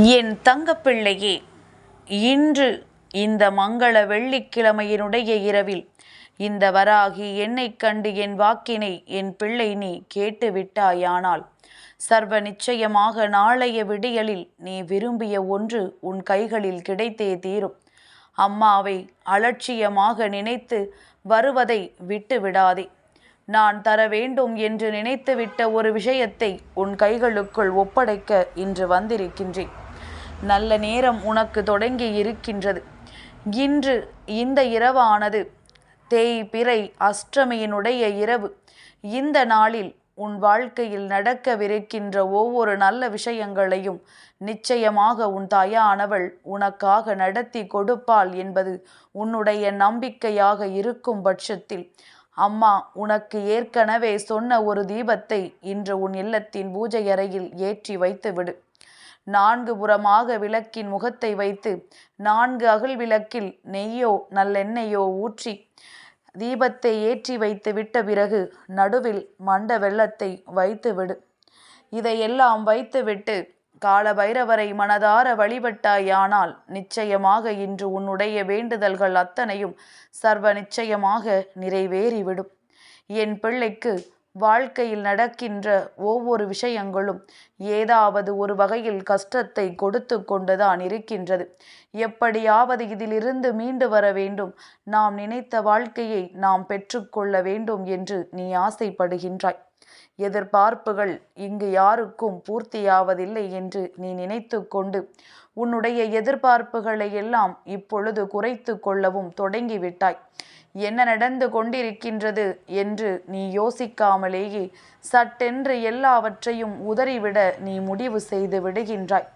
என் தங்கப்பிள்ளையே இன்று இந்த மங்கள வெள்ளிக்கிழமையினுடைய இரவில் இந்த வராகி என்னை கண்டு என் வாக்கினை என் பிள்ளை நீ கேட்டு விட்டாயானால் சர்வ நிச்சயமாக நாளைய விடியலில் நீ விரும்பிய ஒன்று உன் கைகளில் கிடைத்தே தீரும். அம்மாவை அலட்சியமாக நினைத்து வருவதை விட்டு விடாதே. நான் தர வேண்டும் என்று நினைத்துவிட்ட ஒரு விஷயத்தை உன் கைகளுக்குள் ஒப்படைக்க இன்று வந்திருக்கின்றேன். நல்ல நேரம் உனக்கு தொடங்கி இருக்கின்றது. இன்று இந்த இரவானது தேய்பிறை அஷ்டமியினுடைய இரவு. இந்த நாளில் உன் வாழ்க்கையில் நடக்கவிருக்கின்ற ஒவ்வொரு நல்ல விஷயங்களையும் நிச்சயமாக உன் தாயானவள் உனக்காக நடத்தி கொடுப்பாள் என்பது உன்னுடைய நம்பிக்கையாக இருக்கும் பட்சத்தில். அம்மா உனக்கு ஏற்கனவே சொன்ன ஒரு தீபத்தை இன்று உன் இல்லத்தின் பூஜை அறையில் ஏற்றி வைத்துவிடு. நான்கு புறமாக விளக்கின் முகத்தை வைத்து நான்கு அகல் விளக்கில் நெய்யோ நல்லெண்ணெயோ ஊற்றி தீபத்தை ஏற்றி வைத்து விட்ட பிறகு நடுவில் மண்ட வெள்ளத்தை வைத்துவிடு இதையெல்லாம் வைத்துவிட்டு கால பைரவரை மனதார வழிபட்டாயானால் நிச்சயமாக இன்று உன்னுடைய வேண்டுதல்கள் அத்தனையும் சர்வ நிச்சயமாக நிறைவேறிவிடும். என் பிள்ளைக்கு வாழ்க்கையில் நடக்கின்ற ஒவ்வொரு விஷயங்களும் ஏதாவது ஒரு வகையில் கஷ்டத்தை கொடுத்து கொண்டுதான் இருக்கின்றது. எப்படியாவது இதிலிருந்து மீண்டு வர வேண்டும். நாம் நினைத்த வாழ்க்கையை நாம் பெற்றுக்கொள்ள வேண்டும் என்று நீ ஆசைப்படுகின்றாய். எதிர்பார்ப்புகள் இங்கு யாருக்கும் பூர்த்தியாவதில்லை என்று நீ நினைத்து கொண்டு உன்னுடைய எதிர்பார்ப்புகளை எல்லாம் இப்பொழுது குறைத்து கொள்ளவும் தொடங்கிவிட்டாய். என்ன நடந்து கொண்டிருக்கின்றது என்று நீ யோசிக்காமலேயே சட்டென்று எல்லாவற்றையும் உதறிவிட நீ முடிவு செய்து விடுகின்றாய்.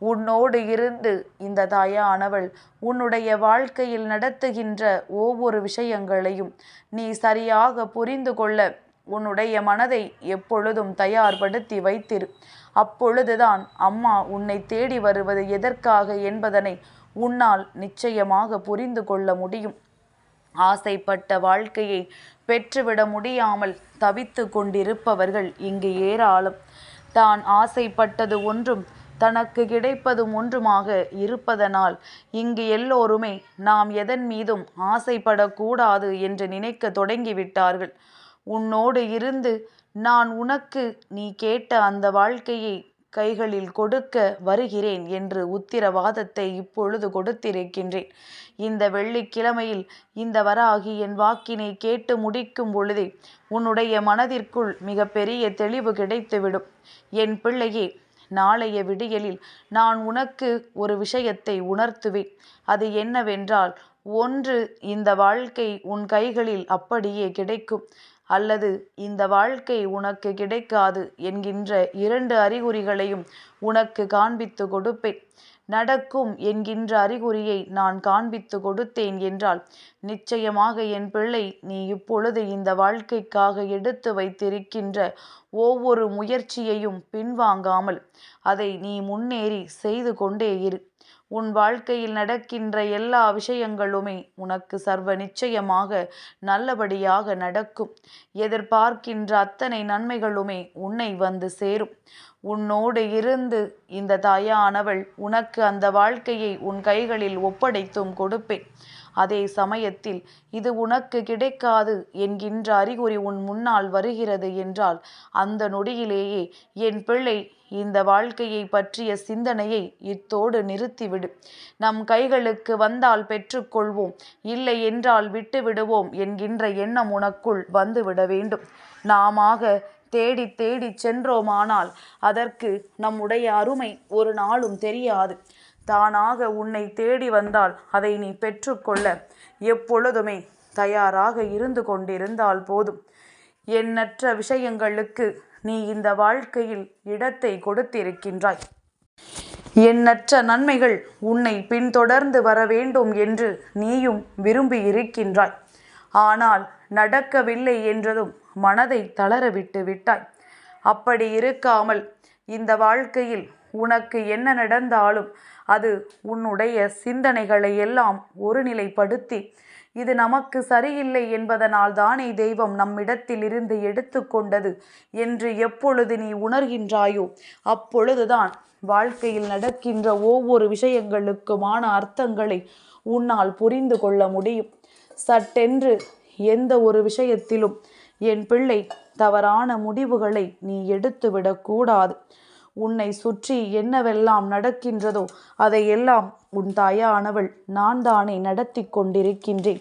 உன்னோடு இருந்து இந்த தாயானவள் உன்னுடைய வாழ்க்கையில் நடத்துகின்ற ஒவ்வொரு விஷயங்களையும் நீ சரியாக புரிந்து கொள்ள உன்னுடைய மனதை எப்பொழுதும் தயார்படுத்தி வைத்திரு. அப்பொழுதுதான் அம்மா உன்னை தேடி வருவது எதற்காக என்பதனை உன்னால் நிச்சயமாக புரிந்து கொள்ள முடியும். ஆசைப்பட்ட வாழ்க்கையை பெற்றுவிட முடியாமல் தவித்து கொண்டிருப்பவர்கள் இங்கு ஏராளம். தான் ஆசைப்பட்டது ஒன்றும் தனக்கு கிடைப்பதும் ஒன்றுமாக இருப்பதனால் இங்கு எல்லோருமே நாம் எதன் மீதும் ஆசைப்படக்கூடாது என்று நினைக்க தொடங்கிவிட்டார்கள். உன்னோடு இருந்து நான் உனக்கு நீ கேட்ட அந்த வாழ்க்கையை கைகளில் கொடுக்க வருகிறேன் என்று உத்திரவாதத்தை இப்பொழுது கொடுத்திருக்கின்றேன். இந்த வெள்ளிக்கிழமையில் இந்த வராகி என் வாக்கினை கேட்டு முடிக்கும் பொழுதே உன்னுடைய மனதிற்குள் மிக பெரிய தெளிவு கிடைத்துவிடும். என் பிள்ளையே நாளைய விடியலில் நான் உனக்கு ஒரு விஷயத்தை உணர்த்துவேன். அது என்னவென்றால் ஒன்று இந்த வாழ்க்கை உன் கைகளில் அப்படியே கிடைக்கும். அல்லது இந்த வாழ்க்கை உனக்கு கிடைக்காது என்கின்ற இரண்டு அறிகுறிகளையும் உனக்கு காண்பித்து கொடுப்பேன். நடக்கும் என்கின்ற அறிகுறியை நான் காண்பித்து கொடுத்தேன் என்றால் நிச்சயமாக என் பிள்ளை நீ இப்பொழுது இந்த வாழ்க்கைக்காக எடுத்து வைத்திருக்கின்ற ஒவ்வொரு முயற்சியையும் பின்வாங்காமல் அதை நீ முன்னேறி செய்து கொண்டே இரு. உன் வாழ்க்கையில் நடக்கின்ற எல்லா விஷயங்களுமே உனக்கு சர்வ நிச்சயமாக நல்லபடியாக நடக்கும். எதிர்பார்க்கின்ற அத்தனை நன்மைகளுமே உன்னை வந்து சேரும். உன்னோடு இருந்து இந்த தாயானவள் உனக்கு அந்த வாழ்க்கையை உன் கைகளில் ஒப்படைத்தும் கொடுப்பேன். அதே சமயத்தில் இது உனக்கு கிடைக்காது என்கின்ற அறிகுறி உன் முன்னால் வருகிறது என்றால் அந்த நொடியிலேயே என் பிள்ளை இந்த வாழ்க்கையை பற்றிய சிந்தனையை இத்தோடு நிறுத்திவிடு. நம் கைகளுக்கு வந்தால் பெற்றுக்கொள்வோம் இல்லை என்றால் விட்டுவிடுவோம் என்கின்ற எண்ணம் உனக்குள் வந்துவிட வேண்டும். நாமாக தேடி தேடி சென்றோமானால் அதற்கு நம்முடைய அருமை ஒரு நாளும் தெரியாது. தானாக உன்னை தேடி வந்தால் அதை நீ பெற்றுக்கொள்ள எப்பொழுதுமே தயாராக இருந்து கொண்டிருந்தால் போதும். எண்ணற்ற விஷயங்களுக்கு நீ இந்த வாழ்க்கையில் இடத்தை கொடுத்திருக்கின்றாய். எண்ணற்ற நன்மைகள் உன்னை பின்தொடர்ந்து வர வேண்டும் என்று நீயும் விரும்பி இருக்கின்றாய் ஆனால் நடக்கவில்லை என்றதும் மனதை தளரவிட்டு விட்டாய். அப்படி இருக்காமல் இந்த வாழ்க்கையில் உனக்கு என்ன நடந்தாலும் அது உன்னுடைய சிந்தனைகளை எல்லாம் ஒருநிலைப்படுத்தி இது நமக்கு சரியில்லை என்பதனால் தானே தெய்வம் நம்மிடத்தில் இருந்து எடுத்து கொண்டது என்று எப்பொழுது நீ உணர்கின்றாயோ அப்பொழுதுதான் வாழ்க்கையில் நடக்கின்ற ஒவ்வொரு விஷயங்களுக்குமான அர்த்தங்களை உன்னால் புரிந்து கொள்ள முடியும். சட்டென்று எந்த ஒரு விஷயத்திலும் என் பிள்ளை தவறான முடிவுகளை நீ எடுத்துவிடக்கூடாது உன்னை சுற்றி என்னவெல்லாம் நடக்கின்றதோ அதையெல்லாம் உன் தாயானவள் நான் தானே நடத்தி கொண்டிருக்கின்றேன்.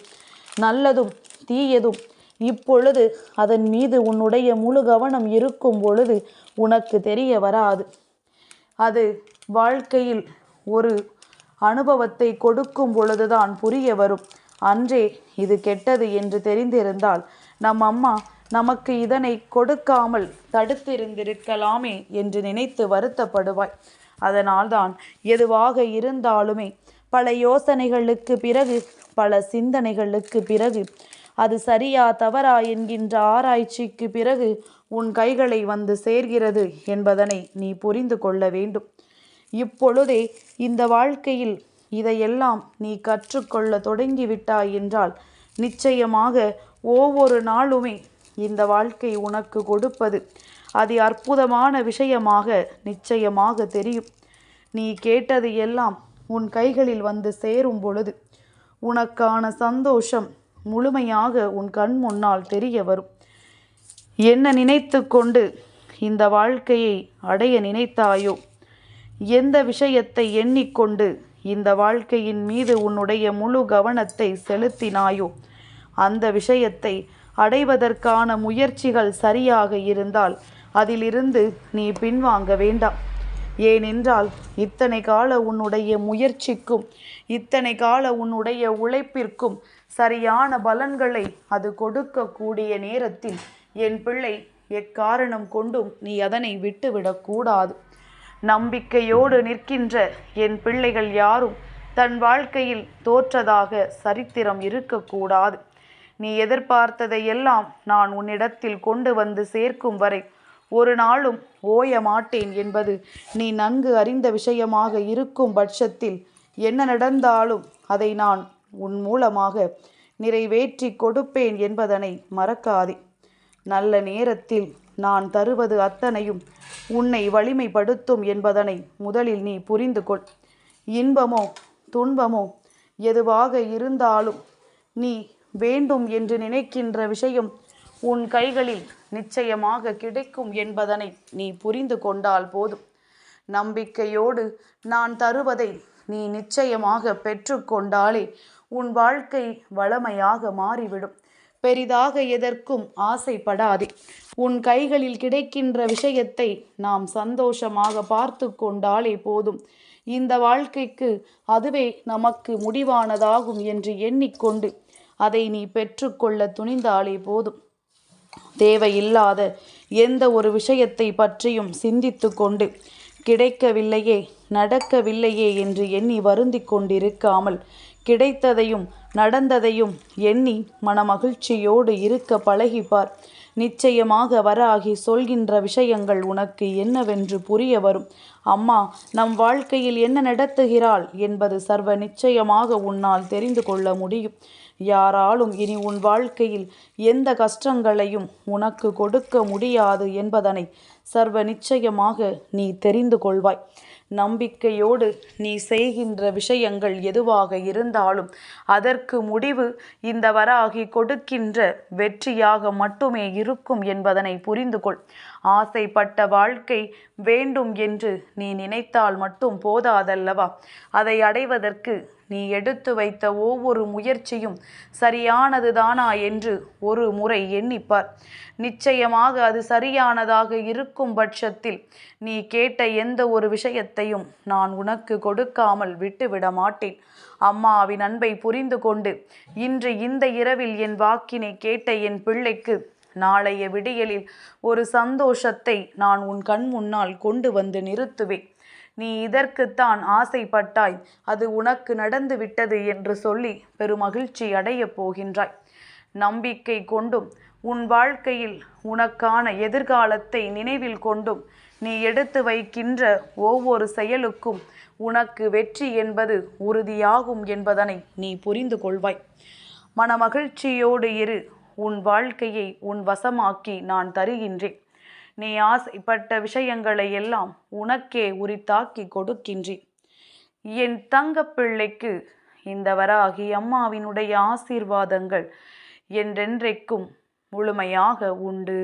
நல்லதும் தீயதும் இப்பொழுது அதன் மீது உன்னுடைய முழு கவனம் இருக்கும் பொழுது உனக்கு தெரிய வராது. அது வாழ்க்கையில் ஒரு அனுபவத்தை கொடுக்கும் பொழுதுதான் புரிய வரும். அன்றே இது கெட்டது என்று தெரிந்திருந்தால் நம் அம்மா நமக்கு இதனை கொடுக்காமல் தடுத்திருந்திருக்கலாமே என்று நினைத்து வருத்தப்படுவாய். அதனால்தான் எதுவாக இருந்தாலுமே பல யோசனைகளுக்கு பிறகு பல சிந்தனைகளுக்கு பிறகு அது சரியா தவறா என்கின்ற ஆராய்ச்சிக்கு பிறகு உன் கைகளை வந்து சேர்கிறது என்பதனை நீ புரிந்து கொள்ள வேண்டும். இப்பொழுதே இந்த வாழ்க்கையில் இதையெல்லாம் நீ கற்றுக்கொள்ள தொடங்கிவிட்டாய் என்றால் நிச்சயமாக ஒவ்வொரு நாளுமே இந்த வாழ்க்கை உனக்கு கொடுப்பது அது அற்புதமான விஷயமாக நிச்சயமாக தெரியும். நீ கேட்டது எல்லாம் உன் கைகளில் வந்து சேரும் பொழுது உனக்கான சந்தோஷம் முழுமையாக உன் கண் முன்னால் தெரிய வரும். என்ன நினைத்து கொண்டு இந்த வாழ்க்கையை அடைய நினைத்தாயோ? எந்த விஷயத்தை எண்ணிக்கொண்டு இந்த வாழ்க்கையின் மீது உன்னுடைய முழு கவனத்தை செலுத்தினாயோ? அந்த விஷயத்தை அடைவதற்கான முயற்சிகள் சரியாக இருந்தால் அதிலிருந்து நீ பின்வாங்க வேண்டாம். ஏனென்றால் இத்தனை கால உன்னுடைய முயற்சிக்கும் இத்தனை கால உன்னுடைய உழைப்பிற்கும் சரியான பலன்களை அது கொடுக்கக்கூடிய நேரத்தில் என் பிள்ளை எக்காரணம் கொண்டும் நீ அதனை விட்டுவிடக்கூடாது. நம்பிக்கையோடு நிற்கின்ற என் பிள்ளைகள் யாரும் தன் வாழ்க்கையில் தோற்றதாக சரித்திரம் இருக்கக்கூடாது. நீ எதிர்பார்த்ததை எல்லாம் நான் உன்னிடத்தில் கொண்டு வந்து சேர்க்கும் வரை ஒரு நாளும் ஓய மாட்டேன் என்பது நீ நன்கு அறிந்த விஷயமாக இருக்கும் பட்சத்தில் என்ன நடந்தாலும் அதை நான் உன் மூலமாக நிறைவேற்றி கொடுப்பேன் என்பதனை மறக்காதே. நல்ல நேரத்தில் நான் தருவது அத்தனையும் உன்னை வலிமைப்படுத்தும் என்பதனை முதலில் நீ புரிந்து கொள் இன்பமோ துன்பமோ எதுவாக இருந்தாலும் நீ வேண்டும் என்று நினைக்கின்ற விஷயம் உன் கைகளில் நிச்சயமாக கிடைக்கும் என்பதனை நீ புரிந்து கொண்டால் போதும். நம்பிக்கையோடு நான் தருவதை நீ நிச்சயமாக பெற்றுக்கொண்டாலே உன் வாழ்க்கை வளமையாக மாறிவிடும். பெரிதாக எதற்கும் ஆசைப்படாதே. உன் கைகளில் கிடைக்கின்ற விஷயத்தை நாம் சந்தோஷமாக பார்த்து கொண்டாலே போதும். இந்த வாழ்க்கைக்கு அதுவே நமக்கு முடிவானதாகும் என்று எண்ணிக்கொண்டு அதை நீ பெற்றுக்கொள்ள துணிந்தாலே போதும். தேவையில்லாத எந்த ஒரு விஷயத்தை பற்றியும் சிந்தித்து கொண்டு கிடைக்கவில்லையே. நடக்கவில்லையே என்று எண்ணி வருந்தி கொண்டிருக்காமல் கிடைத்ததையும் நடந்ததையும் எண்ணி மனமகிழ்ச்சியோடு இருக்க பழகிப்பார். நிச்சயமாக வராகி சொல்கின்ற விஷயங்கள் உனக்கு என்னவென்று புரிய வரும். அம்மா நம் வாழ்க்கையில் என்ன நடத்துகிறாள் என்பது சர்வ நிச்சயமாக உன்னால் தெரிந்து கொள்ள முடியும். யாராலும் இனி உன் வாழ்க்கையில் எந்த கஷ்டங்களையும் உனக்கு கொடுக்க முடியாது என்பதனை சர்வ நிச்சயமாக நீ தெரிந்து கொள்வாய். நம்பிக்கையோடு நீ செய்கின்ற விஷயங்கள் எதுவாக இருந்தாலும் அதற்கு முடிவு இந்த வராகி கொடுக்கின்ற வெற்றியாக மட்டுமே இருக்கும் என்பதனை புரிந்து கொள் ஆசைப்பட்ட வாழ்க்கை வேண்டும் என்று நீ நினைத்தால் மட்டும் போதாதல்லவா? அதை அடைவதற்கு நீ எடுத்து வைத்த ஒவ்வொரு முயற்சியும் சரியானதுதானா என்று ஒரு முறை எண்ணிப்பார். நிச்சயமாக அது சரியானதாக இருக்கும் பட்சத்தில் நீ கேட்ட எந்த ஒரு விஷயத்தையும் நான் உனக்கு கொடுக்காமல் விட்டுவிட மாட்டேன். அம்மாவின் அன்பை புரிந்து கொண்டு இன்று இந்த இரவில் என் வாக்கினை கேட்ட என் பிள்ளைக்கு நாளைய விடியலில் ஒரு சந்தோஷத்தை நான் உன் கண் முன்னால் கொண்டு வந்து நிறுத்துவேன். நீ இதற்குத்தான் ஆசைப்பட்டாய். அது உனக்கு நடந்து விட்டது என்று சொல்லி பெருமகிழ்ச்சி அடையப் போகின்றாய். நம்பிக்கை கொண்டும் உன் வாழ்க்கையில் உனக்கான எதிர்காலத்தை நினைவில் கொண்டும் நீ எடுத்து வைக்கின்ற ஒவ்வொரு செயலுக்கும் உனக்கு வெற்றி என்பது உறுதியாகும் என்பதனை நீ புரிந்து கொள்வாய். மனமகிழ்ச்சியோடு இரு. உன் வாழ்க்கையை உன் வசமாக்கி நான் தருகின்றேன். நீ ஆசைப்பட்ட விஷயங்களை எல்லாம் உனக்கே உரித்தாக்கி கொடுக்கின்றேன். என் தங்கப்பிள்ளைக்கு இந்த வராகி அம்மாவினுடைய ஆசீர்வாதங்கள் என்றென்றைக்கும் முழுமையாக உண்டு.